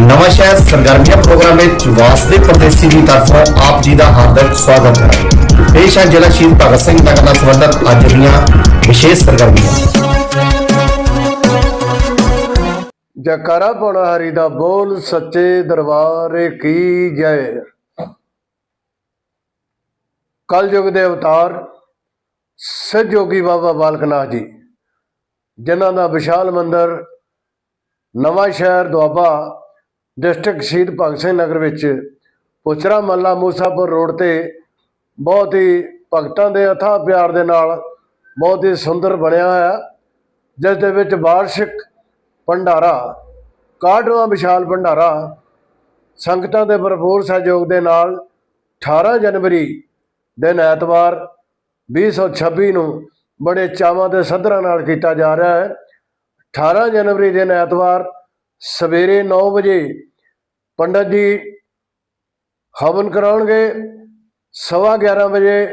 ਨਵਾਂ ਸ਼ਹਿਰ ਸਰਗਰਮੀਆਂ ਪ੍ਰੋਗਰਾਮ ਵਿੱਚ ਵਾਸਦੇ ਪ੍ਰਦੇਸ਼ੀ ਦੀ ਤਰਫੋਂ ਆਪ ਜੀ ਦਾ ਹਾਰਦਿਕ ਸਵਾਗਤ ਹੈ। ਪੇਸ਼ ਹੈ ਜ਼ਿਲ੍ਹਾ ਸ਼ਹੀਦ ਭਗਤ ਸਿੰਘ ਨਗਰ ਨਾਲ ਸੰਬੰਧਿਤ ਅੱਜ ਦੀਆਂ ਵਿਸ਼ੇਸ਼ ਸਰਗਰਮੀਆਂ। ਜਕਾਰਾ ਪਾਉਣਾ ਹਰੀ ਦਾ ਬੋਲ, ਸੱਚੇ ਦਰਬਾਰ ਕੀ ਜੈ। ਕਲਯੁਗ ਦੇ ਅਵਤਾਰ, ਸਹਿਯੋਗੀ ਬਾਬਾ ਬਾਲਕਨਾਥ ਜੀ, ਜਿਨ੍ਹਾਂ ਦਾ ਵਿਸ਼ਾਲ ਮੰਦਿਰ ਨਵਾਂ ਸ਼ਹਿਰ ਦੁਆਬਾ ਡਿਸਟ੍ਰਿਕਟ ਸ਼ਹੀਦ ਭਗਤ ਸਿੰਘ ਨਗਰ ਵਿੱਚ ਪੁੱਛਰਾ ਮੱਲਾ ਮੂਸਾਪੁਰ ਰੋਡ ਤੇ ਬਹੁਤ ਹੀ ਭਗਤਾਂ ਦੇ ਅਥਾ ਪਿਆਰ ਦੇ ਨਾਲ ਬਹੁਤ ਹੀ ਸੁੰਦਰ ਬਣਿਆ ਹੋਇਆ। ਜਿਸ ਦੇ ਵਿੱਚ ਵਾਰਸ਼ਿਕ ਭੰਡਾਰਾ, ਕਾਢਵਾ ਵਿਸ਼ਾਲ ਭੰਡਾਰਾ ਸੰਗਤਾਂ ਦੇ ਭਰਪੂਰ ਸਹਿਯੋਗ ਦੇ ਨਾਲ 18 ਜਨਵਰੀ ਦਿਨ ਐਤਵਾਰ 2026 ਨੂੰ ਬੜੇ ਚਾਵਾਂ ਤੇ ਸੱਧਰਾਂ ਨਾਲ ਕੀਤਾ ਜਾ ਰਿਹਾ ਹੈ। 18 ਜਨਵਰੀ ਦਿਨ ਐਤਵਾਰ ਸਵੇਰੇ 9 ਵਜੇ ਪੰਡਤ ਜੀ ਹਵਨ ਕਰਾਉਣਗੇ, ਸਵਾ 11 ਵਜੇ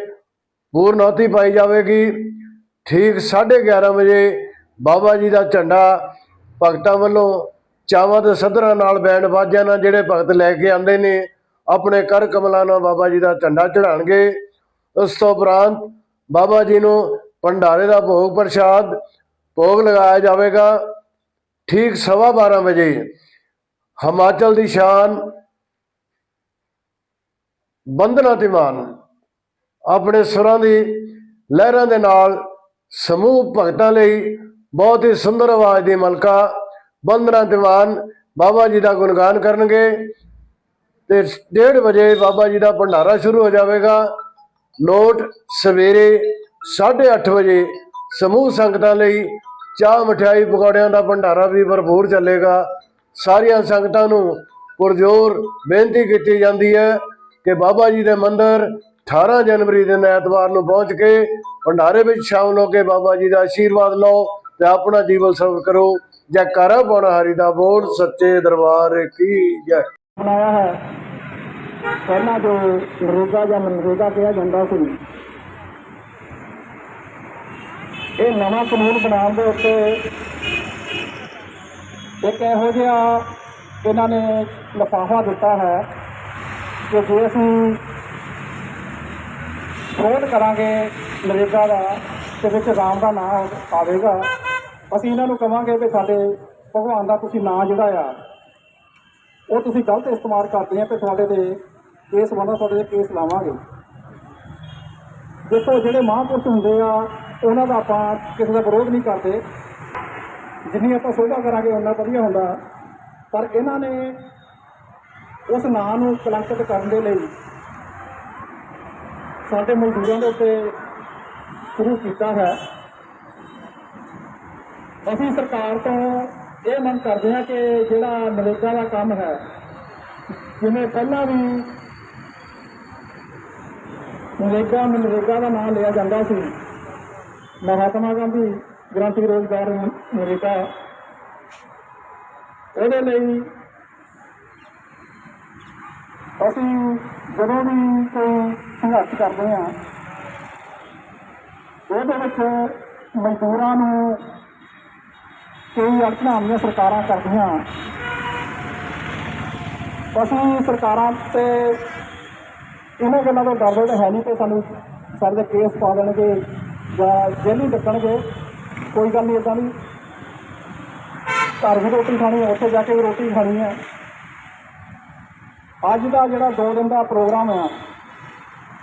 ਪੂਰਨੌਤੀ ਪਾਈ ਜਾਵੇਗੀ, ਠੀਕ 11:30 ਵਜੇ ਬਾਬਾ ਜੀ ਦਾ ਝੰਡਾ ਭਗਤਾਂ ਵੱਲੋਂ ਚਾਵਾਂ ਤੇ ਸੱਧਰਾਂ ਨਾਲ ਬੈਂਡ ਬਾਜਿਆਂ ਨਾਲ ਜਿਹੜੇ ਭਗਤ ਲੈ ਕੇ ਆਉਂਦੇ ਨੇ, ਆਪਣੇ ਕਰ ਕਮਲਾਂ ਨਾਲ ਬਾਬਾ ਜੀ ਦਾ ਝੰਡਾ ਚੜਾਣਗੇ ਉਸ ਤੋਂ ਉਪਰੰਤ ਬਾਬਾ ਜੀ ਨੂੰ ਭੰਡਾਰੇ ਦਾ ਭੋਗ ਪ੍ਰਸ਼ਾਦ ਭੋਗ ਲਗਾਇਆ ਜਾਵੇਗਾ। ਠੀਕ ਸਵਾ 12 ਵਜੇ ਹਿਮਾਚਲ ਦੀ ਸ਼ਾਨ ਬੰਦਨਾ ਤੇ ਮਾਨ, ਆਪਣੇ ਸੁਰਾਂ ਦੀ ਲਹਿਰਾਂ ਦੇ ਨਾਲ ਸਮੂਹ ਭਗਤਾਂ ਲਈ ਬਹੁਤ ਹੀ ਸੁੰਦਰ ਆਵਾਜ਼ ਦੀ ਮਲਕਾ ਬੰਦਨਾ ਦੀਵਾਨ ਬਾਬਾ ਜੀ ਦਾ ਗੁਣਗਾਨ ਕਰਨਗੇ ਤੇ 1:30 ਵਜੇ ਬਾਬਾ ਜੀ ਦਾ ਭੰਡਾਰਾ ਸ਼ੁਰੂ ਹੋ ਜਾਵੇਗਾ। ਨੋਟ ਸਵੇਰੇ 8:30 ਵਜੇ ਸਮੂਹ ਸੰਗਤਾਂ ਲਈ ਚਾਹ ਮਠਿਆਈ ਪਕੌੜਿਆਂ ਦਾ ਭੰਡਾਰਾ ਵੀ ਭਰਪੂਰ ਚੱਲੇਗਾ। ਸਾਰੀਆਂ ਸੰਗਤਾਂ ਨੂੰ ਪੁਰਜੋਰ ਬੇਨਤੀ ਕੀਤੀ ਜਾਂਦੀ ਹੈ ਕਿ ਬਾਬਾ ਜੀ ਦੇ ਮੰਦਿਰ 18 ਜਨਵਰੀ ਦਿਨ ਐਤਵਾਰ ਨੂੰ ਪਹੁੰਚ ਕੇ ਭੰਡਾਰੇ ਵਿੱਚ ਸ਼ਾਮਲ ਹੋ ਕੇ ਬਾਬਾ ਜੀ ਦਾ ਆਸ਼ੀਰਵਾਦ ਲਓ ਤੇ ਆਪਣਾ ਜੀਵਨ ਸਫਲ ਕਰੋ। ਜੈਕਾਰਾ ਪਾਉਣਾ ਹਰੀ ਦਾ ਬੋਲ, ਸੱਚੇ ਦਰਬਾਰ ਕੀ ਜੈ। ਬਣਾਇਆ ਹੈ। ਪਹਿਲਾਂ ਜੋ ਨਰੇਗਾ ਜਾਂ ਮਨਰੇਗਾ ਕਿਹਾ ਜਾਂਦਾ ਸੀ ਇਹ ਨਵਾਂ ਕਾਨੂੰਨ ਬਣਾਉਣ ਦੇ ਉੱਤੇ ਇੱਕ ਇਹੋ ਜਿਹਾ ਇਹਨਾਂ ਨੇ ਲਫਾਫਾ ਦਿੱਤਾ ਹੈ ਕਿ ਜੇ ਅਸੀਂ ਵਿਰੋਧ ਕਰਾਂਗੇ ਨਰੇਗਾ ਦਾ, ਤੇ ਵਿੱਚ ਰਾਮ ਦਾ ਨਾਮ ਆਵੇਗਾ, ਅਸੀਂ ਇਹਨਾਂ ਨੂੰ ਕਵਾਂਗੇ ਵੀ ਸਾਡੇ ਭਗਵਾਨ ਦਾ ਤੁਸੀਂ ਨਾਂ ਜਿਹੜਾ ਆ, ਉਹ ਤੁਸੀਂ ਗਲਤ ਇਸਤੇਮਾਲ ਕਰਦੇ ਆ ਤੇ ਤੁਹਾਡੇ ਦੇ ਕੇਸ ਬਣਦਾ, ਤੁਹਾਡੇ ਦੇ ਕੇਸ ਲਾਵਾਂਗੇ। ਦੇਖੋ, ਜਿਹੜੇ ਮਹਾਂਪੁਰਸ਼ ਹੁੰਦੇ ਆ ਉਹਨਾਂ ਦਾ ਆਪਾਂ ਕਿਸੇ ਦਾ ਵਿਰੋਧ ਨਹੀਂ ਕਰਦੇ। ਜਿੰਨੀ ਆਪਾਂ ਸੋਭਾ ਕਰਾਂਗੇ ਉਹਨਾਂ ਵਧੀਆ ਹੁੰਦਾ। ਪਰ ਇਹਨਾਂ ਨੇ ਉਸ ਨਾਂ ਨੂੰ ਕਲੰਕਿਤ ਕਰਨ ਦੇ ਲਈ ਸਾਡੇ ਮਜ਼ਦੂਰਾਂ ਦੇ ਉੱਤੇ ਸ਼ੁਰੂ ਕੀਤਾ ਹੈ। ਅਸੀਂ ਸਰਕਾਰ ਤੋਂ ਇਹ ਮੰਗ ਕਰਦੇ ਹਾਂ ਕਿ ਜਿਹੜਾ ਨਰੇਗਾ ਦਾ ਕੰਮ ਹੈ, ਜਿਵੇਂ ਪਹਿਲਾਂ ਵੀ ਨਰੇਗਾ ਮਨਰੇਗਾ ਦਾ ਨਾਮ ਲਿਆ ਜਾਂਦਾ ਸੀ। ਮਹਾਤਮਾ ਗਾਂਧੀ ਗ੍ਰਾਂਤੀ ਰੋਜ਼ਗਾਰ ਨਰੇਗਾ ਉਹਦੇ ਲਈ ਅਸੀਂ ਜਦੋਂ ਵੀ ਕੋਈ ਸੰਘਰਸ਼ ਕਰਦੇ ਹਾਂ, ਉਹਦੇ ਵਿੱਚ ਮਜ਼ਦੂਰਾਂ ਨੂੰ ਕਈ ਅੜਚਣਾਂ ਆਉਂਦੀਆਂ ਸਰਕਾਰਾਂ ਕਰਦੀਆਂ। ਅਸੀਂ ਸਰਕਾਰਾਂ ਤੇ ਇਹਨਾਂ ਗੱਲਾਂ ਤੋਂ ਡਰਦੇ ਤਾਂ ਹੈ ਨਹੀਂ ਕਿ ਸਾਨੂੰ ਸਾਡੇ ਕੇਸ ਪਾ ਦੇਣਗੇ। ਜਾਂ ਜੇਲ੍ਹ ਹੀ ਕੋਈ ਗੱਲ ਨਹੀਂ ਇਦਾਂ ਦੀ ਘਰ ਵੀ ਰੋਟੀ ਖਾਣੀ ਹੈ, ਉੱਥੇ ਜਾ ਕੇ ਵੀ ਰੋਟੀ ਖਾਣੀ ਹੈ। ਅੱਜ ਦਾ ਜਿਹੜਾ ਦੋ ਦਿਨ ਦਾ ਪ੍ਰੋਗਰਾਮ ਹੈ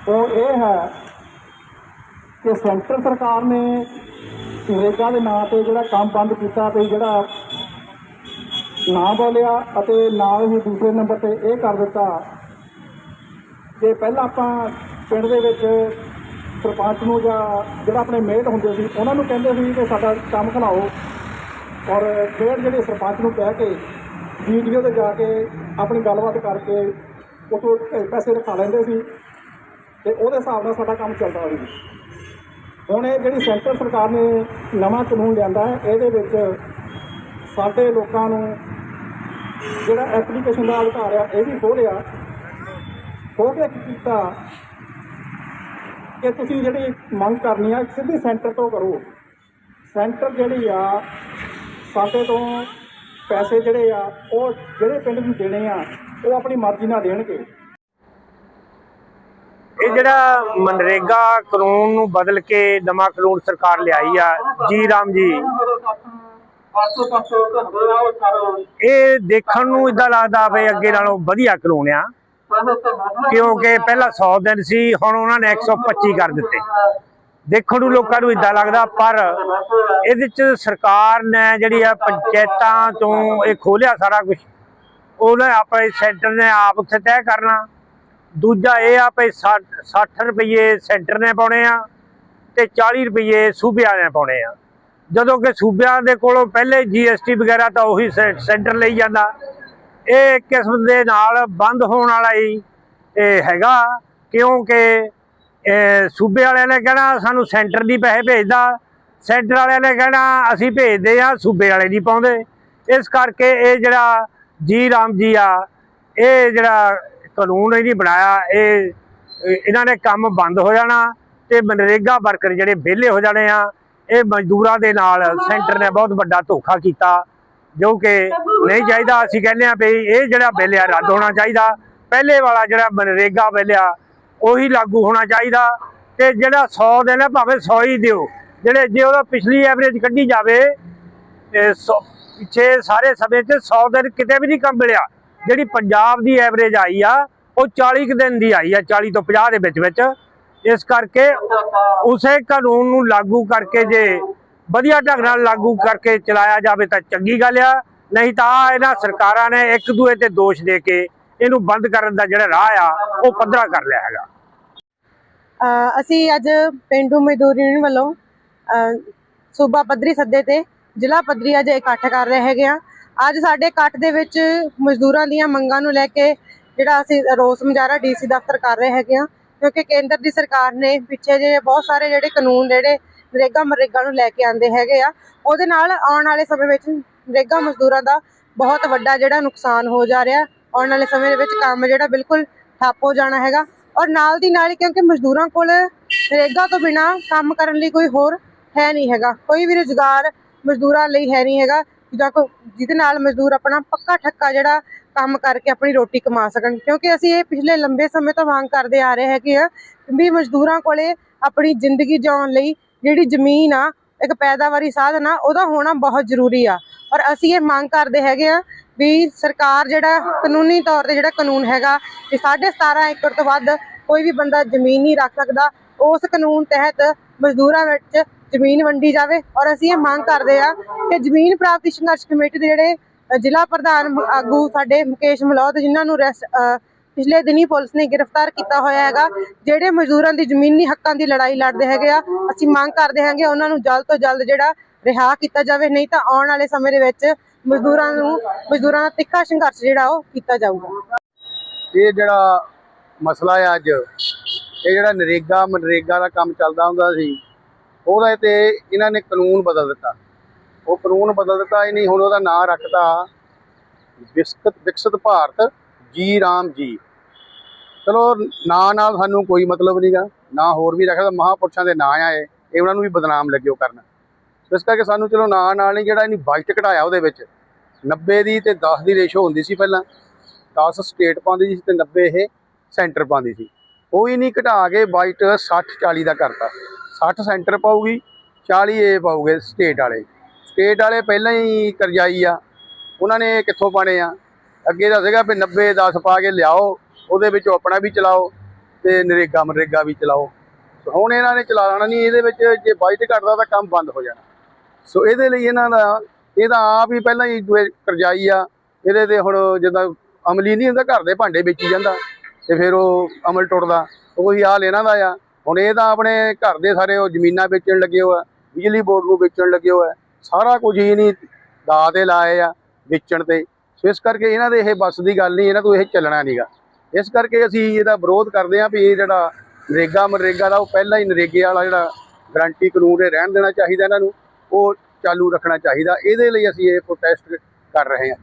ਉਹ ਇਹ ਹੈ ਕਿ ਸੈਂਟਰ ਸਰਕਾਰ ਨੇ ਨਰੇਗਾ ਦੇ ਨਾਂ ਤੇ ਜਿਹੜਾ ਕੰਮ ਬੰਦ ਕੀਤਾ ਤੇ ਜਿਹੜਾ ਨਾਂ ਬੋਲਿਆ ਅਤੇ ਨਾਲ ਹੀ ਦੂਸਰੇ ਨੰਬਰ ਤੇ ਇਹ ਕਰ ਦਿੱਤਾ ਕਿ ਪਹਿਲਾਂ ਆਪਾਂ ਪਿੰਡ ਦੇ ਵਿੱਚ ਸਰਪੰਚ ਨੂੰ ਜਾਂ ਜਿਹੜਾ ਆਪਣੇ ਮੇਟ ਹੁੰਦੇ ਸੀ, ਉਹਨਾਂ ਨੂੰ ਕਹਿੰਦੇ ਸੀ ਕਿ ਸਾਡਾ ਕੰਮ ਖਲਾਓ ਔਰ ਫਿਰ ਜਿਹੜੇ ਸਰਪੰਚ ਨੂੰ ਕਹਿ ਕੇ ਵੀਡੀਓ ਤੇ ਜਾ ਕੇ ਆਪਣੀ ਗੱਲਬਾਤ ਕਰਕੇ ਉਤੋਂ ਪੈਸੇ ਰਖਾ ਲੈਂਦੇ ਸੀ ਤੇ ਉਹਦੇ ਹਿਸਾਬ ਨਾਲ ਸਾਡਾ ਕੰਮ ਚੱਲਦਾ ਸੀ। ਹੁਣ ਇਹ ਜਿਹੜੀ ਸੈਂਟਰ ਸਰਕਾਰ ਨੇ ਨਵਾਂ ਕਾਨੂੰਨ ਲਿਆਂਦਾ ਹੈ, ਇਹਦੇ ਵਿੱਚ ਸਾਡੇ ਲੋਕਾਂ ਨੂੰ ਜਿਹੜਾ ਐਪਲੀਕੇਸ਼ਨ ਦਾ ਅਧਿਕਾਰ ਆ, ਇਹ ਵੀ ਖੋਲਿਆ ਖੋਹ ਕੇ ਕੀਤਾ ਕਿ ਤੁਸੀਂ ਜਿਹੜੀ ਮੰਗ ਕਰਨੀ ਆ, ਸਿੱਧੀ ਸੈਂਟਰ ਤੋਂ ਕਰੋ। ਸੈਂਟਰ ਜਿਹੜੀ ਆ, ਸਾਡੇ ਤੋਂ ਪੈਸੇ ਜਿਹੜੇ ਆ, ਉਹ ਜਿਹੜੇ ਪਿੰਡ ਨੂੰ ਦੇਣੇ ਆ, ਉਹ ਆਪਣੀ ਮਰਜ਼ੀ ਨਾਲ ਦੇਣਗੇ। ਇਹ ਜਿਹੜਾ ਮਨਰੇਗਾ ਕਾਨੂੰਨ ਨੂੰ ਬਦਲ ਕੇ ਨਵਾਂ ਕਾਨੂੰਨ ਸਰਕਾਰ ਲਿਆਈ ਆ, ਜੀ ਰਾਮ ਜੀ। ਇਹ ਦੇਖਣ ਨੂੰ ਇਦਾਂ ਲੱਗਦਾ ਵੀ ਅੱਗੇ ਨਾਲੋਂ ਵਧੀਆ ਕਾਨੂੰਨ ਆ। ਕਿਉਂਕਿ ਪਹਿਲਾਂ 100 ਦਿਨ ਸੀ, ਹੁਣ ਉਹਨਾਂ ਨੇ 125 ਕਰ ਦਿੱਤੇ। ਦੇਖਣ ਨੂੰ ਲੋਕਾਂ ਨੂੰ ਇਦਾਂ ਲੱਗਦਾ, ਪਰ ਇਹਦੇ ਚ ਸਰਕਾਰ ਨੇ ਜਿਹੜੀ ਆ ਪੰਚਾਇਤਾਂ ਤੋਂ ਇਹ ਖੋਲਿਆ ਸਾਰਾ ਕੁਝ ਉਹਨੇ ਆਪਣੇ ਸੈਂਟਰ ਨੇ ਆਪ ਉੱਥੇ ਤੈਅ ਕਰਨਾ। ਦੂਜਾ ਇਹ ਆ ਭਈ 60 60 ਰੁਪਏ ਸੈਂਟਰ ਨੇ ਪਾਉਣੇ ਆ ਤੇ 40 ਰੁਪਏ ਸੂਬਿਆਂ ਨੇ ਪਾਉਣੇ ਆ। ਜਦੋਂ ਕਿ ਸੂਬਿਆਂ ਦੇ ਕੋਲੋਂ ਪਹਿਲੇ ਜੀਐਸਟੀ ਵਗੈਰਾ ਤਾਂ ਉਹੀ ਸੈ- ਸੈਂਟਰ ਲਈ ਜਾਂਦਾ। ਇਹ ਇੱਕ ਕਿਸਮ ਦੇ ਨਾਲ ਬੰਦ ਹੋਣ ਵਾਲਾ ਹੀ ਇਹ ਹੈਗਾ, ਕਿਉਂਕਿ ਸੂਬੇ ਵਾਲਿਆਂ ਨੇ ਕਹਿਣਾ, ਸਾਨੂੰ ਸੈਂਟਰ ਦੀ ਪੈਸੇ ਭੇਜਦਾ। ਸੈਂਟਰ ਵਾਲਿਆਂ ਨੇ ਕਹਿਣਾ, ਅਸੀਂ ਭੇਜਦੇ ਆ ਸੂਬੇ ਵਾਲੇ ਨਹੀਂ ਪਾਉਂਦੇ। ਇਸ ਕਰਕੇ ਇਹ ਜਿਹੜਾ ਜੀ ਰਾਮ ਜੀ ਆ, ਇਹ ਜਿਹੜਾ ਕਾਨੂੰਨ ਇਹ ਬਣਾਇਆ ਇਹ ਇਹ- ਇਹਨਾਂ ਨੇ ਕੰਮ ਬੰਦ ਹੋ ਜਾਣਾ ਤੇ ਮਨਰੇਗਾ ਵਰਕਰ ਜਿਹੜੇ ਵਿਹਲੇ ਹੋ ਜਾਣੇ ਆ, ਇਹ ਮਜ਼ਦੂਰਾਂ ਦੇ ਨਾਲ ਸੈਂਟਰ ਨੇ ਬਹੁਤ ਵੱਡਾ ਧੋਖਾ ਕੀਤਾ। ਜੋ ਕਿ ਨਹੀਂ ਚਾਹੀਦਾ ਅਸੀਂ ਕਹਿੰਦੇ ਆ ਵੀ ਇਹ ਜਿਹੜਾ ਬਿੱਲ ਆ ਰੱਦ ਹੋਣਾ ਚਾਹੀਦਾ। ਪਹਿਲੇ ਵਾਲਾ ਜਿਹੜਾ ਮਨਰੇਗਾ ਬਿੱਲ ਆ ਉਹੀ ਲਾਗੂ ਹੋਣਾ ਚਾਹੀਦਾ ਤੇ ਜਿਹੜਾ 100 ਦਿਨ ਹੈ ਭਾਵੇਂ 100 ਹੀ ਦਿਓ। ਜਿਹੜੇ ਜੇ ਉਹਦਾ ਪਿਛਲੀ ਐਵਰੇਜ ਕੱਢੀ ਜਾਵੇ ਤੇ ਪਿੱਛੇ ਸਾਰੇ ਸਮੇਂ 'ਚ 100 ਦਿਨ ਕਿਤੇ ਵੀ ਨਹੀਂ ਕੰਮ ਮਿਲਿਆ। ਜਿਹੜੀ ਪੰਜਾਬ ਦੀ ਐਵਰੇਜ ਆਈ ਆ ਉਹ 40 ਕੁ ਦਿਨ ਦੀ ਆਈ ਆ 40 ਤੋਂ 50 ਦੇ ਵਿੱਚ ਵਿੱਚ। ਇਸ ਕਰਕੇ ਉਸੇ ਕਾਨੂੰਨ ਨੂੰ ਲਾਗੂ ਕਰਕੇ ਜੇ ਵਧੀਆ ਢੰਗ ਨਾਲ ਲਾਗੂ ਕਰਕੇ ਚਲਾਇਆ ਜਾਵੇ ਤਾਂ ਚੰਗੀ ਗੱਲ ਆ। ਨਹੀਂ ਤਾਂ ਇਹਨਾਂ ਸਰਕਾਰਾਂ ਨੇ ਇੱਕ ਦੂਏ ਤੇ ਦੋਸ਼ ਦੇ ਕੇ ਇਹਨੂੰ ਬੰਦ ਕਰਨ ਦਾ ਜਿਹੜਾ ਰਾਹ ਆ, ਉਹ ਪੱਧਰਾ ਕਰ ਲਿਆ ਹੈਗਾ। ਅਸੀਂ ਅੱਜ ਪਿੰਡੂ ਮਜ਼ਦੂਰ ਯੂਨੀਅਨ ਵੱਲੋਂ ਸੂਬਾ ਪੱਧਰੀ ਸੱਦੇ ਤੇ ਜ਼ਿਲ੍ਹਾ ਪੱਧਰੀ ਅੱਜ ਇਕੱਠ ਕਰ ਰਹੇ ਹੈਗੇ ਆ। ਅੱਜ ਸਾਡੇ ਇਕੱਠ ਦੇ ਵਿੱਚ ਮਜ਼ਦੂਰਾਂ ਦੀਆਂ ਮੰਗਾਂ ਨੂੰ ਲੈ ਕੇ ਜਿਹੜਾ ਅਸੀਂ ਰੋਸ ਮੁਜ਼ਾਹਰਾ ਡੀਸੀ ਦਫ਼ਤਰ ਕਰ ਰਹੇ ਹੈਗੇ ਆ, ਕਿਉਂਕਿ ਕੇਂਦਰ ਦੀ ਸਰਕਾਰ ਨੇ ਪਿੱਛੇ ਜੇ ਬਹੁਤ ਸਾਰੇ ਜਿਹੜੇ ਕਾਨੂੰਨ ਜਿਹੜੇ ਨਰੇਗਾ ਮਰੇਗਾ ਨੂੰ ਲੈ ਕੇ ਆਂਦੇ ਹੈਗੇ ਆ। ਉਹਦੇ ਨਾਲ ਆਉਣ ਵਾਲੇ ਸਮੇਂ ਵਿੱਚ ਨਰੇਗਾ ਮਜ਼ਦੂਰਾਂ ਦਾ ਬਹੁਤ ਵੱਡਾ ਜਿਹੜਾ ਨੁਕਸਾਨ ਹੋ ਜਾ ਰਿਹਾ। ਆਉਣ ਵਾਲੇ ਸਮੇਂ ਦੇ ਵਿੱਚ ਕੰਮ ਜਿਹੜਾ ਬਿਲਕੁਲ ਠੱਪ ਹੋ ਜਾਣਾ ਹੈਗਾ। ਔਰ ਨਾਲ ਦੀ ਨਾਲ ਕਿਉਂਕਿ ਮਜ਼ਦੂਰਾਂ ਕੋਲ ਰੇਗਾ ਤੋਂ ਬਿਨਾ ਕੰਮ ਕਰਨ ਲਈ ਕੋਈ ਹੋਰ ਹੈ ਨਹੀਂ ਹੈਗਾ। ਕੋਈ ਵੀ ਰੁਜ਼ਗਾਰ ਮਜ਼ਦੂਰਾਂ ਲਈ ਹੈ ਨਹੀਂ ਹੈਗਾ। ਜਿਹਦਾ ਕੋ ਜਿਹਦੇ ਨਾਲ ਮਜ਼ਦੂਰ ਆਪਣਾ ਪੱਕਾ ਠੱਕਾ ਜਿਹੜਾ ਕੰਮ ਕਰਕੇ ਆਪਣੀ ਰੋਟੀ ਕਮਾ ਸਕਣ। ਕਿਉਂਕਿ ਅਸੀਂ ਇਹ ਪਿਛਲੇ ਲੰਬੇ ਸਮੇਂ ਤੋਂ ਮੰਗ ਕਰਦੇ ਆ ਰਹੇ ਹੈਗੇ ਆ ਵੀ ਮਜ਼ਦੂਰਾਂ ਕੋਲੇ ਆਪਣੀ ਜ਼ਿੰਦਗੀ ਜਿਉਣ ਲਈ ਜਿਹੜੀ ਜ਼ਮੀਨ ਆ, ਇੱਕ ਪੈਦਾਵਾਰੀ ਸਾਧਨ ਆ, ਉਹਦਾ ਹੋਣਾ ਬਹੁਤ ਜ਼ਰੂਰੀ ਆ। ਔਰ ਅਸੀਂ ਇਹ ਮੰਗ ਕਰਦੇ ਹੈਗੇ ਆ ਵੀ ਸਰਕਾਰ ਜਿਹੜਾ ਕਾਨੂੰਨੀ ਤੌਰ ਤੇ ਜਿਹੜਾ ਕਾਨੂੰਨ ਹੈਗਾ ਕਿ 17.5 ਏਕੜ ਤੋਂ ਵੱਧ ਕੋਈ ਵੀ ਬੰਦਾ ਜ਼ਮੀਨ ਨਹੀਂ ਰੱਖ ਸਕਦਾ, ਉਸ ਕਾਨੂੰਨ ਤਹਿਤ ਮਜ਼ਦੂਰਾਂ ਵਿੱਚ ਜ਼ਮੀਨ ਵੰਡੀ ਜਾਵੇ। ਔਰ ਅਸੀਂ ਇਹ ਮੰਗ ਕਰਦੇ ਆ ਕਿ ਜ਼ਮੀਨ ਪ੍ਰਾਪਤੀ ਸੰਘਰਸ਼ ਕਮੇਟੀ ਦੇ ਜਿਹੜੇ ਜ਼ਿਲ੍ਹਾ ਪ੍ਰਧਾਨ ਆਗੂ ਸਾਡੇ ਮੁਕੇਸ਼ ਮਲਹੋਤ ਜਿਨ੍ਹਾਂ ਨੂੰ ਰੈਸ- ਪਿਛਲੇ ਦਿਨੀ ਪੁਲਿਸ ਨੇ ਗ੍ਰਿਫਤਾਰ ਕੀਤਾ ਹੋਇਆ ਹੈਗਾ, ਜਿਹੜੇ ਮਜ਼ਦੂਰਾਂ ਦੀ ਜ਼ਮੀਨੀ ਹੱਕਾਂ ਦੀ ਲੜਾਈ ਲੜਦੇ ਹੈਗੇ ਆ, ਅਸੀਂ ਮੰਗ ਕਰਦੇ ਹਾਂਗੇ ਉਹਨਾਂ ਨੂੰ ਜਲਦ ਤੋਂ ਜਲਦ ਜਿਹੜਾ ਰਿਹਾ ਕੀਤਾ ਜਾਵੇ, ਨਹੀਂ ਤਾਂ ਆਉਣ ਵਾਲੇ ਸਮੇਂ ਦੇ ਵਿੱਚ ਮਜ਼ਦੂਰਾਂ ਨੂੰ, ਮਜ਼ਦੂਰਾਂ ਦਾ ਤਿੱਖਾ ਸੰਘਰਸ਼ ਜਿਹੜਾ ਉਹ ਕੀਤਾ ਜਾਊਗਾ। ਇਹ ਜਿਹੜਾ ਮਸਲਾ ਹੈ ਅੱਜ, ਇਹ ਜਿਹੜਾ ਨਰੇਗਾ, ਮਨਰੇਗਾ ਦਾ ਕੰਮ ਚੱਲਦਾ ਹੁੰਦਾ ਸੀ, ਉਹਦਾ ਤੇ ਇਹਨਾਂ ਨੇ ਕਾਨੂੰਨ ਬਦਲ ਦਿੱਤਾ। ਉਹ ਕਾਨੂੰਨ ਬਦਲ ਦਿੱਤਾ, ਇਹ ਨਹੀਂ ਹੁਣ ਉਹਦਾ ਨਾਂ ਰੱਖਤਾ ਵਿਕਸਿਤ ਵਿਕਸਿਤ ਭਾਰਤ, ਜੀ ਰਾਮ ਜੀ। ਚਲੋ, ਨਾਂ ਨਾਲ ਸਾਨੂੰ ਕੋਈ ਮਤਲਬ ਨਹੀਂਗਾ ਨਾ ਹੋਰ ਵੀ ਰੱਖਦਾ, ਮਹਾਪੁਰਸ਼ਾਂ ਦੇ ਨਾਂ ਆ ਇਹ ਉਹਨਾਂ ਨੂੰ ਵੀ ਬਦਨਾਮ ਲੱਗਿਓ ਕਰਨਾ। ਇਸ ਕਰਕੇ ਸਾਨੂੰ ਚਲੋ ਨਾਂ ਨਾਲ ਨਹੀਂ, ਜਿਹੜਾ ਇਹਨੀ ਬਜਟ ਘਟਾਇਆ ਉਹਦੇ ਵਿੱਚ 90 ਦੀ ਤੇ 10 ਦੀ ਰੇਸ਼ੋ ਹੁੰਦੀ ਸੀ ਪਹਿਲਾਂ 10 ਸਟੇਟ ਪਾਉਂਦੀ ਸੀ ਤੇ 90 ਇਹ ਸੈਂਟਰ ਪਾਉਂਦੀ ਸੀ। ਉਹ ਹੀ ਨਹੀਂ ਘਟਾ ਕੇ ਬਾਈਟ 60 40 ਦਾ ਕਰਤਾ। 60 ਸੈਂਟਰ ਪਾਊਗੀ 40 ਇਹ ਪਾਉਗੇ ਸਟੇਟ ਵਾਲੇ। ਸਟੇਟ ਵਾਲੇ ਪਹਿਲਾਂ ਹੀ ਕਰਜ਼ਾਈ ਆ, ਉਹਨਾਂ ਨੇ ਕਿੱਥੋਂ ਪਾਣੇ ਆ? ਅੱਗੇ ਦਾ ਸੀਗਾ ਵੀ 90 10 ਪਾ ਕੇ ਲਿਆਓ ਉਹਦੇ ਵਿੱਚੋਂ ਆਪਣਾ ਵੀ ਚਲਾਓ ਤੇ ਨਰੇਗਾ ਮਨਰੇਗਾ ਵੀ ਚਲਾਓ। ਹੁਣ ਇਹਨਾਂ ਨੇ ਚਲਾ ਨਹੀਂ, ਇਹਦੇ ਵਿੱਚ ਜੇ ਬਾਈਟ ਘਟਦਾ ਤਾਂ ਕੰਮ ਬੰਦ ਹੋ ਜਾਣਾ। ਸੋ ਇਹਦੇ ਲਈ ਇਹਨਾਂ ਦਾ, ਇਹ ਤਾਂ ਆਪ ਹੀ ਪਹਿਲਾਂ ਹੀ ਦੂਏ ਕਰਜ਼ਾਈ ਆ। ਇਹਦੇ ਤੇ ਹੁਣ ਜਿੱਦਾਂ ਅਮਲੀ ਨਹੀਂ ਹੁੰਦਾ, ਘਰ ਦੇ ਭਾਂਡੇ ਵੇਚੀ ਜਾਂਦਾ ਤੇ ਫਿਰ ਉਹ ਅਮਲ ਟੁੱਟਦਾ। ਉਹੀ ਹਾਲ ਇਹਨਾਂ ਦਾ ਆ। ਹੁਣ ਇਹ ਤਾਂ ਆਪਣੇ ਘਰ ਦੇ ਸਾਰੇ ਉਹ ਜ਼ਮੀਨਾਂ ਵੇਚਣ ਲੱਗੇ ਹੋਆ ਬਿਜਲੀ ਬੋਰਡ ਨੂੰ ਵੇਚਣ ਲੱਗੇ ਹੋਆ ਸਾਰਾ ਕੁਝ ਹੀ ਨਹੀਂ ਦਾ ਤੇ ਲਾਏ ਆ ਵੇਚਣ ਤੇ। ਸੋ ਇਸ ਕਰਕੇ ਇਹਨਾਂ ਦੇ ਇਹ ਬੱਸ ਦੀ ਗੱਲ ਨਹੀਂ, ਇਹਨਾਂ ਤੋਂ ਇਹ ਚੱਲਣਾ ਨਹੀਂਗਾ ਇਸ ਕਰਕੇ ਅਸੀਂ ਇਹਦਾ ਵਿਰੋਧ ਕਰਦੇ ਹਾਂ ਵੀ ਇਹ ਜਿਹੜਾ ਨਰੇਗਾ ਮਨਰੇਗਾ ਦਾ ਉਹ ਪਹਿਲਾਂ ਹੀ ਨਰੇਗੇ ਵਾਲਾ ਜਿਹੜਾ ਗਰੰਟੀ ਕਾਨੂੰਨ ਇਹ ਰਹਿਣ ਦੇਣਾ ਚਾਹੀਦਾ ਇਹਨਾਂ ਨੂੰ ਉਹ ਚਾਲੂ ਰੱਖਣਾ ਚਾਹੀਦਾ। ਇਹਦੇ ਲਈ ਅਸੀਂ ਇਹ ਪ੍ਰੋਟੈਸਟ ਕਰ ਰਹੇ ਹਾਂ।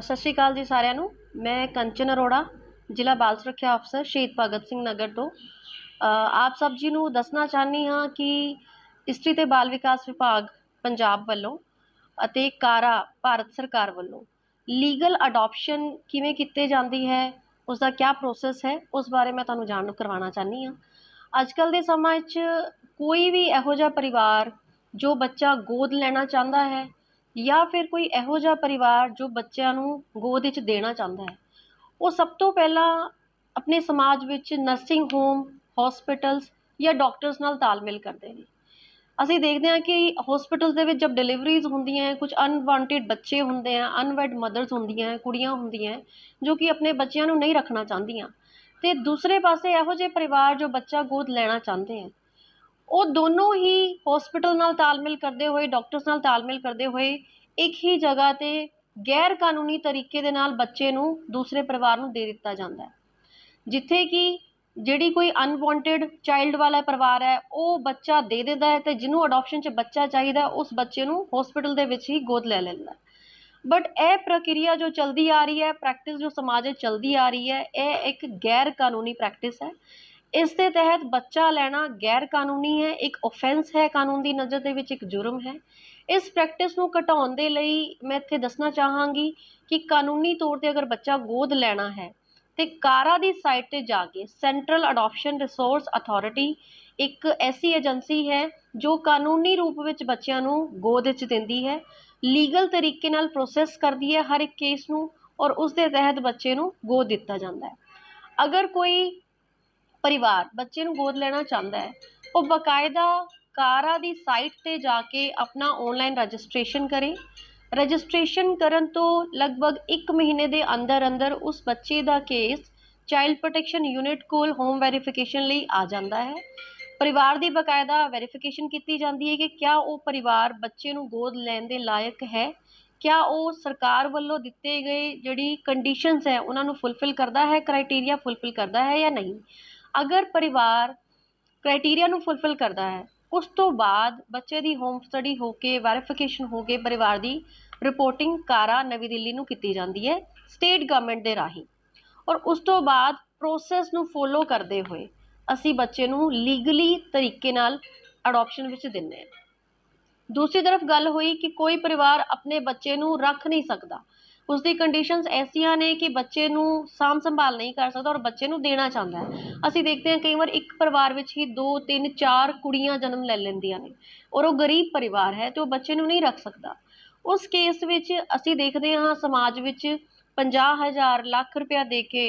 ਸਤਿ ਸ਼੍ਰੀ ਅਕਾਲ ਜੀ ਸਾਰਿਆਂ ਨੂੰ। ਮੈਂ ਕੰਚਨ ਅਰੋੜਾ ਜ਼ਿਲ੍ਹਾ ਬਾਲ ਸੁਰੱਖਿਆ ਅਫਸਰ ਸ਼ਹੀਦ ਭਗਤ ਸਿੰਘ ਨਗਰ ਤੋਂ। ਅ, ਆਪ ਸਭ ਜੀ ਨੂੰ ਦੱਸਣਾ ਚਾਹੁੰਦੀ ਹਾਂ ਕਿ ਇਸਤਰੀ ਤੇ ਬਾਲ ਵਿਕਾਸ ਵਿਭਾਗ ਪੰਜਾਬ ਵੱਲੋਂ ਅਤੇ ਕਾਰਾ ਭਾਰਤ ਸਰਕਾਰ ਵੱਲੋਂ ਲੀਗਲ ਅਡੋਪਸ਼ਨ ਕਿਵੇਂ ਕੀਤੇ ਜਾਂਦੀ ਹੈ ਉਸ ਦਾ ਕੀ ਪ੍ਰੋਸੈਸ ਹੈ, ਉਸ ਬਾਰੇ ਮੈਂ ਤੁਹਾਨੂੰ ਜਾਣੂ ਕਰਵਾਉਣਾ ਚਾਹੁੰਦੀ ਹਾਂ। ਅੱਜ ਕੱਲ੍ਹ ਦੇ ਸਮਾਂ 'ਚ ਕੋਈ ਵੀ ਇਹੋ ਜਿਹਾ ਪਰਿਵਾਰ ਜੋ ਬੱਚਾ ਗੋਦ ਲੈਣਾ ਚਾਹੁੰਦਾ ਹੈ ਜਾਂ ਫਿਰ ਕੋਈ ਇਹੋ ਜਿਹਾ ਪਰਿਵਾਰ ਜੋ ਬੱਚਿਆਂ ਨੂੰ ਗੋਦ ਵਿੱਚ ਦੇਣਾ ਚਾਹੁੰਦਾ ਹੈ, ਉਹ ਸਭ ਤੋਂ ਪਹਿਲਾਂ ਆਪਣੇ ਸਮਾਜ ਵਿੱਚ ਨਰਸਿੰਗ ਹੋਮ ਹੋਸਪਿਟਲਸ ਜਾਂ ਡਾਕਟਰਸ ਨਾਲ ਤਾਲਮੇਲ ਕਰਦੇ ਨੇ। ਅਸੀਂ ਦੇਖਦੇ ਹਾਂ ਕਿ ਹੋਸਪਿਟਲਸ ਦੇ ਵਿੱਚ ਜਬ ਡਿਲੀਵਰੀਜ਼ ਹੁੰਦੀਆਂ ਹੈ ਕੁਝ ਅਨਵਾਂਟਿਡ ਬੱਚੇ ਹੁੰਦੇ ਆ ਅਨਵੈਡ ਮਦਰਸ ਹੁੰਦੀਆਂ ਹੈ, ਕੁੜੀਆਂ ਹੁੰਦੀਆਂ ਜੋ ਕਿ ਆਪਣੇ ਬੱਚਿਆਂ ਨੂੰ ਨਹੀਂ ਰੱਖਣਾ ਚਾਹੁੰਦੀਆਂ। ਅਤੇ ਦੂਸਰੇ ਪਾਸੇ ਇਹੋ ਜਿਹੇ ਪਰਿਵਾਰ ਜੋ ਬੱਚਾ ਗੋਦ ਲੈਣਾ ਚਾਹੁੰਦੇ ਹੈ, ਉਹ ਦੋਨੋਂ ਹੀ ਹੋਸਪਿਟਲ ਨਾਲ ਤਾਲਮੇਲ ਕਰਦੇ ਹੋਏ ਡਾਕਟਰਸ ਨਾਲ ਤਾਲਮੇਲ ਕਰਦੇ ਹੋਏ ਇੱਕ ਹੀ ਜਗ੍ਹਾ ਤੇ ਗੈਰ ਕਾਨੂੰਨੀ ਤਰੀਕੇ ਦੇ ਨਾਲ ਬੱਚੇ ਨੂੰ ਦੂਸਰੇ ਪਰਿਵਾਰ ਨੂੰ ਦੇ ਦਿੱਤਾ ਜਾਂਦਾ ਜਿੱਥੇ ਕਿ ਜਿਹੜੀ ਕੋਈ ਅਨਵਾਂਟਿਡ ਚਾਈਲਡ ਵਾਲਾ ਪਰਿਵਾਰ ਹੈ, ਉਹ ਬੱਚਾ ਦੇ ਦਿੰਦਾ ਹੈ ਅਤੇ ਜਿਹਨੂੰ ਅਡੋਪਸ਼ਨ 'ਚ ਬੱਚਾ ਚਾਹੀਦਾ, ਉਸ ਬੱਚੇ ਨੂੰ ਹੋਸਪਿਟਲ ਦੇ ਵਿੱਚ ਹੀ ਗੋਦ ਲੈ ਲੈਂਦਾ ਬਟ ਇਹ ਪ੍ਰਕਿਰਿਆ ਜੋ ਚੱਲਦੀ ਆ ਰਹੀ ਹੈ ਪ੍ਰੈਕਟਿਸ ਜੋ ਸਮਾਜ ਵਿੱਚ ਚਲਦੀ ਆ ਰਹੀ ਹੈ, ਇਹ ਇੱਕ ਗੈਰ ਕਾਨੂੰਨੀ ਪ੍ਰੈਕਟਿਸ ਹੈ। ਇਸ ਦੇ ਤਹਿਤ ਬੱਚਾ ਲੈਣਾ ਗੈਰ ਕਾਨੂੰਨੀ ਹੈ, ਇੱਕ ਆਫੈਂਸ ਹੈ ਕਾਨੂੰਨ ਦੀ ਨਜ਼ਰ ਦੇ ਵਿੱਚ, ਇੱਕ ਜੁਰਮ ਹੈ। ਇਸ ਪ੍ਰੈਕਟਿਸ ਨੂੰ ਘਟਾਉਣ ਦੇ ਲਈ ਮੈਂ ਇੱਥੇ ਦੱਸਣਾ ਚਾਹਾਂਗੀ ਕਿ ਕਾਨੂੰਨੀ ਤੌਰ ਤੇ ਅਗਰ ਬੱਚਾ ਗੋਦ ਲੈਣਾ ਹੈ ਤੇ ਕਾਰਾ ਦੀ ਸਾਈਟ ਤੇ ਜਾ ਕੇ ਸੈਂਟਰਲ ਅਡਾਪਸ਼ਨ ਰਿਸੋਰਸ ਅਥਾਰਟੀ ਇੱਕ ਐਸੀ ਏਜੰਸੀ ਹੈ ਜੋ ਕਾਨੂੰਨੀ ਰੂਪ ਵਿੱਚ ਬੱਚਿਆਂ ਨੂੰ ਗੋਦ ਵਿੱਚ ਦਿੰਦੀ ਹੈ ਲੀਗਲ ਤਰੀਕੇ ਨਾਲ ਪ੍ਰੋਸੈਸ ਕਰਦੀ ਹੈ ਹਰ ਇੱਕ ਕੇਸ ਨੂੰ ਔਰ ਉਸ ਦੇ ਤਹਿਤ ਬੱਚੇ ਨੂੰ ਗੋਦ ਦਿੱਤਾ ਜਾਂਦਾ ਹੈ। ਅਗਰ ਕੋਈ ਪਰਿਵਾਰ ਬੱਚੇ ਨੂੰ ਗੋਦ ਲੈਣਾ ਚਾਹੁੰਦਾ ਹੈ, ਉਹ ਬਕਾਇਦਾ ਕਾਰਾ ਦੀ ਸਾਈਟ ਤੇ ਜਾ ਕੇ ਆਪਣਾ ਆਨਲਾਈਨ ਰਜਿਸਟ੍ਰੇਸ਼ਨ ਕਰੇ ਰਜਿਸਟ੍ਰੇਸ਼ਨ ਕਰਨ ਤੋਂ ਲਗਭਗ 1 ਮਹੀਨੇ ਦੇ ਅੰਦਰ ਅੰਦਰ ਉਸ ਬੱਚੇ ਦਾ ਕੇਸ ਚਾਈਲਡ ਪ੍ਰੋਟੈਕਸ਼ਨ ਯੂਨਿਟ ਕੋਲ ਹੋਮ ਵੈਰੀਫਿਕੇਸ਼ਨ ਲਈ ਆ ਜਾਂਦਾ ਹੈ। ਪਰਿਵਾਰ ਦੀ ਬਕਾਇਦਾ ਵੈਰੀਫਿਕੇਸ਼ਨ ਕੀਤੀ ਜਾਂਦੀ ਹੈ ਕਿ ਕਿਆ ਉਹ ਪਰਿਵਾਰ ਬੱਚੇ ਨੂੰ ਗੋਦ ਲੈਣ ਦੇ ਲਾਇਕ ਹੈ, ਕਿਆ ਉਹ ਸਰਕਾਰ ਵੱਲੋਂ ਦਿੱਤੇ ਗਏ ਜਿਹੜੀ ਕੰਡੀਸ਼ਨਸ ਹੈ ਉਹਨਾਂ ਨੂੰ ਫੁੱਲਫਿਲ ਕਰਦਾ ਹੈ ਕ੍ਰਾਈਟੇਰੀਆ ਫੁੱਲਫਿਲ ਕਰਦਾ ਹੈ ਜਾਂ ਨਹੀਂ। ਅਗਰ ਪਰਿਵਾਰ ਕ੍ਰਾਈਟੇਰੀਆ ਨੂੰ ਫੁੱਲਫਿਲ ਕਰਦਾ ਹੈ ਉਸ ਤੋਂ ਬਾਅਦ ਬੱਚੇ ਦੀ ਹੋਮ ਸਟੱਡੀ ਹੋ ਕੇ ਵੈਰੀਫਿਕੇਸ਼ਨ ਹੋ ਕੇ ਪਰਿਵਾਰ ਦੀ ਰਿਪੋਰਟਿੰਗ ਕਾਰਾ ਨਵੀਂ ਦਿੱਲੀ ਨੂੰ ਕੀਤੀ ਜਾਂਦੀ ਹੈ ਸਟੇਟ ਗਵਰਨਮੈਂਟ ਦੇ ਰਾਹੀਂ। ਔਰ ਉਸ ਤੋਂ ਬਾਅਦ ਪ੍ਰੋਸੈਸ ਨੂੰ ਫੋਲੋ ਕਰਦੇ ਹੋਏ ਅਸੀਂ ਬੱਚੇ ਨੂੰ ਲੀਗਲੀ ਤਰੀਕੇ ਨਾਲ ਅਡਾਪਸ਼ਨ ਵਿੱਚ ਦਿੰਦੇ ਹਾਂ। ਦੂਸਰੀ ਤਰਫ ਗੱਲ ਹੋਈ ਕਿ ਕੋਈ ਪਰਿਵਾਰ ਆਪਣੇ ਬੱਚੇ ਨੂੰ ਰੱਖ ਨਹੀਂ ਸਕਦਾ। ਉਸ ਦੀ ਕੰਡੀਸ਼ਨਸ ਐਸੀਆਂ ਨੇ ਕਿ ਬੱਚੇ ਨੂੰ ਸਾਂਭ ਸੰਭਾਲ ਨਹੀਂ ਕਰ ਸਕਦਾ ਔਰ ਬੱਚੇ ਨੂੰ ਦੇਣਾ ਚਾਹੁੰਦਾ ਹੈ। ਅਸੀਂ ਦੇਖਦੇ ਹਾਂ ਕਈ ਵਾਰ ਇੱਕ ਪਰਿਵਾਰ ਵਿੱਚ ਹੀ ਦੋ, ਤਿੰਨ, ਚਾਰ ਕੁੜੀਆਂ ਜਨਮ ਲੈ ਲੈਂਦੀਆਂ ਨੇ ਔਰ ਉਹ ਗਰੀਬ ਪਰਿਵਾਰ ਹੈ ਤੇ ਉਹ ਬੱਚੇ ਨੂੰ ਨਹੀਂ ਰੱਖ ਸਕਦਾ। ਉਸ ਕੇਸ ਵਿੱਚ ਅਸੀਂ ਦੇਖਦੇ ਹਾਂ ਸਮਾਜ ਵਿੱਚ 50000 ਲੱਖ ਰੁਪਇਆ ਦੇ ਕੇ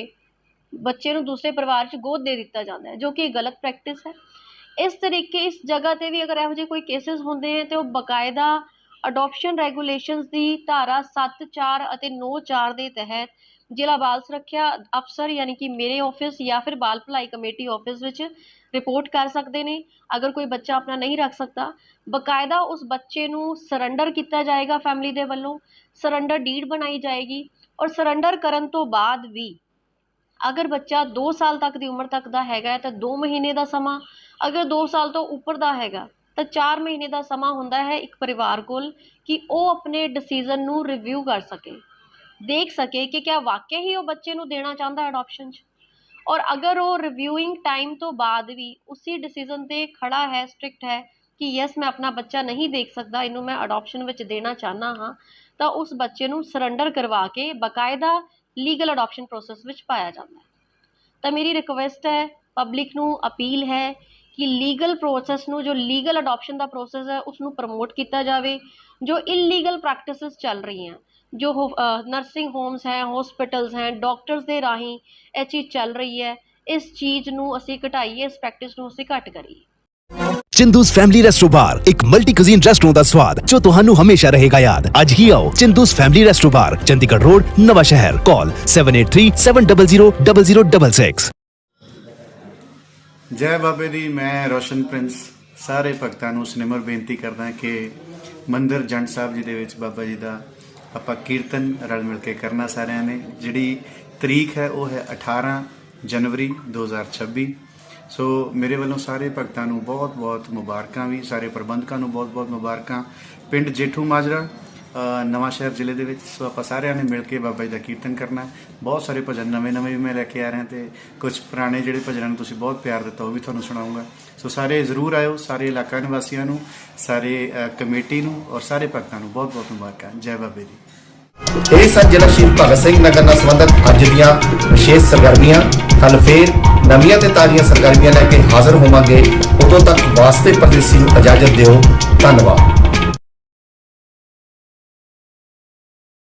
ਬੱਚੇ ਨੂੰ ਦੂਸਰੇ ਪਰਿਵਾਰ 'ਚ ਗੋਦ ਦੇ ਦਿੱਤਾ ਜਾਂਦਾ ਹੈ, ਜੋ ਕਿ ਗਲਤ ਪ੍ਰੈਕਟਿਸ ਹੈ। ਇਸ ਤਰੀਕੇ ਇਸ ਜਗ੍ਹਾ ਤੇ ਵੀ ਅਗਰ ਇਹੋ ਜਿਹੇ ਕੋਈ ਕੇਸਿਸ ਹੁੰਦੇ ਹੈ ਤੇ ਉਹ ਬਕਾਇਦਾ ਅਡਾਪਸ਼ਨ ਰੈਗੂਲੇਸ਼ਨਸ ਦੀ ਧਾਰਾ 7 4 ਅਤੇ 9 4 ਦੇ ਤਹਿਤ ਜ਼ਿਲ੍ਹਾ ਬਾਲ ਸੁਰੱਖਿਆ ਅਫਸਰ ਯਾਨੀ ਕਿ ਮੇਰੇ ਆਫਿਸ ਜਾਂ ਫਿਰ ਬਾਲ ਭਲਾਈ ਕਮੇਟੀ ਆਫਿਸ ਵਿੱਚ ਰਿਪੋਰਟ ਕਰ ਸਕਦੇ ਨੇ। ਅਗਰ ਕੋਈ ਬੱਚਾ ਆਪਣਾ ਨਹੀਂ ਰੱਖ ਸਕਦਾ, ਬਕਾਇਦਾ ਉਸ ਬੱਚੇ ਨੂੰ ਸਰੈਂਡਰ ਕੀਤਾ ਜਾਏਗਾ ਫੈਮਿਲੀ ਦੇ ਵੱਲੋਂ। ਸਰੈਂਡਰ ਡੀਡ ਬਣਾਈ ਜਾਏਗੀ ਔਰ ਸਰੈਂਡਰ ਕਰਨ ਤੋਂ ਬਾਅਦ ਵੀ ਅਗਰ ਬੱਚਾ 2 ਸਾਲ ਤੱਕ ਦੀ ਉਮਰ ਤੱਕ ਦਾ ਹੈਗਾ ਤਾਂ 2 ਮਹੀਨੇ ਦਾ ਸਮਾਂ, ਅਗਰ 2 ਸਾਲ ਤੋਂ ਉੱਪਰ ਦਾ ਹੈਗਾ ਤਾਂ 4 ਮਹੀਨੇ ਦਾ ਸਮਾਂ ਹੁੰਦਾ ਹੈ ਇੱਕ ਪਰਿਵਾਰ ਕੋਲ ਕਿ ਉਹ ਆਪਣੇ ਡਿਸੀਜਨ ਨੂੰ ਰਿਵਿਊ ਕਰ ਸਕੇ। ਦੇਖ ਸਕੇ ਕਿ ਕਿਆ ਵਾਕਿਆ ਹੀ ਉਹ ਬੱਚੇ ਨੂੰ ਦੇਣਾ ਚਾਹੁੰਦਾ ਹੈ ਅਡਾਪਸ਼ਨ 'ਚ। ਔਰ ਅਗਰ ਉਹ ਰਿਵਿਊਇੰਗ ਟਾਈਮ ਤੋਂ ਬਾਅਦ ਵੀ ਉਸੇ ਡਿਸੀਜਨ ਤੇ ਖੜਾ ਹੈ ਸਟ੍ਰਿਕਟ ਹੈ ਕਿ ਯੈਸ ਮੈਂ ਆਪਣਾ ਬੱਚਾ ਨਹੀਂ ਦੇਖ ਸਕਦਾ, ਇਹਨੂੰ ਮੈਂ ਅਡਾਪਸ਼ਨ ਵਿੱਚ ਦੇਣਾ ਚਾਹਨਾ ਹਾਂ, ਤਾਂ ਉਸ ਬੱਚੇ ਨੂੰ ਸਰੈਂਡਰ ਕਰਵਾ ਕੇ ਬਕਾਇਦਾ ਲੀਗਲ ਅਡਾਪਸ਼ਨ ਪ੍ਰੋਸੈਸ ਵਿੱਚ ਪਾਇਆ ਜਾਂਦਾ ਹੈ। ਤਾਂ ਮੇਰੀ ਰਿਕੁਐਸਟ ਹੈ ਪਬਲਿਕ ਨੂੰ ਅਪੀਲ ਹੈ ਕਿ ਲੀਗਲ ਪ੍ਰੋਸੈਸ ਨੂੰ, ਜੋ ਲੀਗਲ ਅਡਾਪਸ਼ਨ ਦਾ ਪ੍ਰੋਸੈਸ ਹੈ ਉਸ ਨੂੰ ਪ੍ਰਮੋਟ ਕੀਤਾ ਜਾਵੇ, ਜੋ ਇਲੀਗਲ ਪ੍ਰੈਕਟਿਸਿਸ ਚੱਲ ਰਹੀਆਂ, ਜੋ ਨਰਸਿੰਗ ਹੋਮਸ ਹੈ ਹਸਪੀਟਲਸ ਹੈ ਡਾਕਟਰਸ ਦੇ ਰਾਹੀਂ ਇਹ ਚੀਜ਼ ਚੱਲ ਰਹੀ ਹੈ, ਇਸ ਚੀਜ਼ ਨੂੰ ਅਸੀਂ ਘਟਾਈਏ, ਇਸ ਪ੍ਰੈਕਟਿਸ ਨੂੰ ਅਸੀਂ ਘੱਟ ਕਰੀਏ। ਚਿੰਦੂਸ ਫੈਮਿਲੀ ਰੈਸਟੋ ਬਾਰ ਇੱਕ ਮਲਟੀ ਕੁਜ਼ੀਨ ਰੈਸਟੋਰੈਂਟ ਦਾ ਸਵਾਦ, ਜੋ ਤੁਹਾਨੂੰ ਹਮੇਸ਼ਾ ਰਹੇਗਾ ਯਾਦ। ਅੱਜ ਹੀ ਆਓ Chindu's family resto bar Chandigarh road Nawanshahr call 7837000066 ਜੈ ਬਾਬੇ ਦੀ, ਮੈਂ ਰੋਸ਼ਨ ਪ੍ਰਿੰਸ। ਸਾਰੇ ਭਗਤਾਂ ਨੂੰ ਸਨਿਮਰ ਬੇਨਤੀ ਕਰਦਾ ਕਿ ਮੰਦਰ ਜੰਡ ਸਾਹਿਬ ਜੀ ਦੇ ਵਿੱਚ ਬਾਬਾ ਜੀ ਦਾ ਆਪਾਂ ਕੀਰਤਨ ਰਲ ਮਿਲ ਕੇ ਕਰਨਾ ਸਾਰਿਆਂ ਨੇ। ਜਿਹੜੀ ਤਰੀਕ ਹੈ, ਉਹ ਹੈ 18 ਜਨਵਰੀ 2026 ਸੋ ਮੇਰੇ ਵੱਲੋਂ ਸਾਰੇ ਭਗਤਾਂ ਨੂੰ ਬਹੁਤ-ਬਹੁਤ ਮੁਬਾਰਕਾਂ ਵੀ, ਸਾਰੇ ਪ੍ਰਬੰਧਕਾਂ ਨੂੰ ਬਹੁਤ-ਬਹੁਤ ਮੁਬਾਰਕਾਂ। ਪਿੰਡ ਜੇਠੂ ਮਾਜਰਾ ਨਵਾਂ ਸ਼ਹਿਰ ਜ਼ਿਲ੍ਹੇ ਦੇ ਵਿੱਚ। ਸੋ ਆਪਾਂ ਸਾਰਿਆਂ ਨੇ ਮਿਲ ਕੇ ਬਾਬਾ ਜੀ ਦਾ ਕੀਰਤਨ ਕਰਨਾ ਬਹੁਤ ਸਾਰੇ ਭਜਨ ਨਵੇਂ ਨਵੇਂ ਵੀ ਮੈਂ ਲੈ ਕੇ ਆ ਰਿਹਾ ਤੇ ਕੁਝ ਪੁਰਾਣੇ ਜਿਹੜੇ ਭਜਨਾਂ ਨੂੰ ਤੁਸੀਂ ਬਹੁਤ ਪਿਆਰ ਦਿੱਤਾ, ਉਹ ਵੀ ਤੁਹਾਨੂੰ ਸੁਣਾਉਂਗਾ। ਸੋ ਸਾਰੇ ਜ਼ਰੂਰ ਆਇਓ, ਸਾਰੇ ਇਲਾਕਾ ਨਿਵਾਸੀਆਂ ਨੂੰ, ਸਾਰੇ ਕਮੇਟੀ ਨੂੰ ਔਰ ਸਾਰੇ ਭਗਤਾਂ ਨੂੰ ਬਹੁਤ ਬਹੁਤ ਮੁਬਾਰਕਾਂ। ਜੈ ਬਾਬੇ ਦੀ। ਇਹ ਸਨ ਜ਼ਿਲ੍ਹਾ ਸ਼ਹੀਦ ਭਗਤ ਸਿੰਘ ਨਗਰ ਨਾਲ ਸੰਬੰਧਿਤ ਅੱਜ ਦੀਆਂ ਵਿਸ਼ੇਸ਼ ਸਰਗਰਮੀਆਂ। ਕੱਲ ਫੇਰ ਨਵੀਆਂ ਤੇ ਤਾਜ਼ੀਆਂ ਸਰਗਰਮੀਆਂ ਲੈ ਕੇ ਹਾਜ਼ਰ ਹੋਵਾਂਗੇ। ਉਦੋਂ ਤੱਕ ਵਾਸਤੇ ਪਰਦੇਸੀ ਨੂੰ ਇਜਾਜ਼ਤ ਦਿਓ। ਧੰਨਵਾਦ।